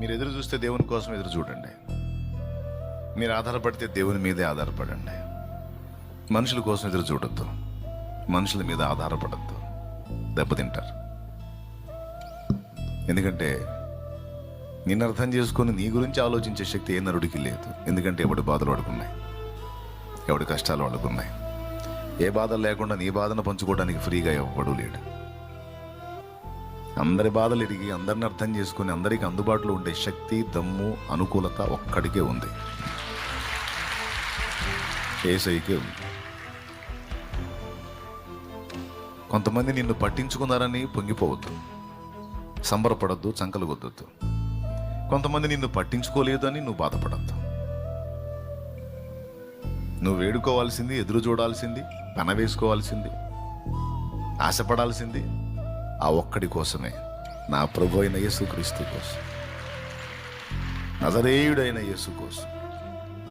మీరు ఎదురు చూస్తే దేవుని కోసం ఎదురు చూడండి. మీరు ఆధారపడితే దేవుని మీదే ఆధారపడండి. మనుషుల కోసం ఎదురు చూడొద్దు. మనుషుల మీద ఆధారపడద్దు. దెబ్బతింటారు. ఎందుకంటే నిన్ను అర్థం చేసుకొని నీ గురించి ఆలోచించే శక్తి ఏ నరుడికి లేదు. ఎందుకంటే ఎవడి బాధలు వాడుకున్నాయి ఎవడి కష్టాలు వాడుకున్నాయి ఏ బాధలు లేకుండా నీ బాధను పంచుకోవడానికి ఫ్రీగా ఇవ్వబడు లేడు. అందరి బాధలు ఎరిగి అందరిని అర్థం చేసుకుని అందరికి అందుబాటులో ఉండే శక్తి దమ్ము అనుకూలత ఒక్కడికే ఉంది. ఏసైకే ఉంది. కొంతమంది నిన్ను పట్టించుకున్నారని పొంగిపోవద్దు. సంబరపడద్దు చంకలు కొద్దొద్దు కొంతమంది నిన్ను పట్టించుకోలేదని నువ్వు బాధపడద్దు. నువ్వు వేడుకోవాల్సింది ఎదురు చూడాల్సింది పెనవేసుకోవాల్సింది ఆశపడాల్సింది ఆ ఒక్కడి కోసమే. నా ప్రభు అయిన యేసుక్రీస్తు కోసం. నజరేయుడైన యేసు కోసం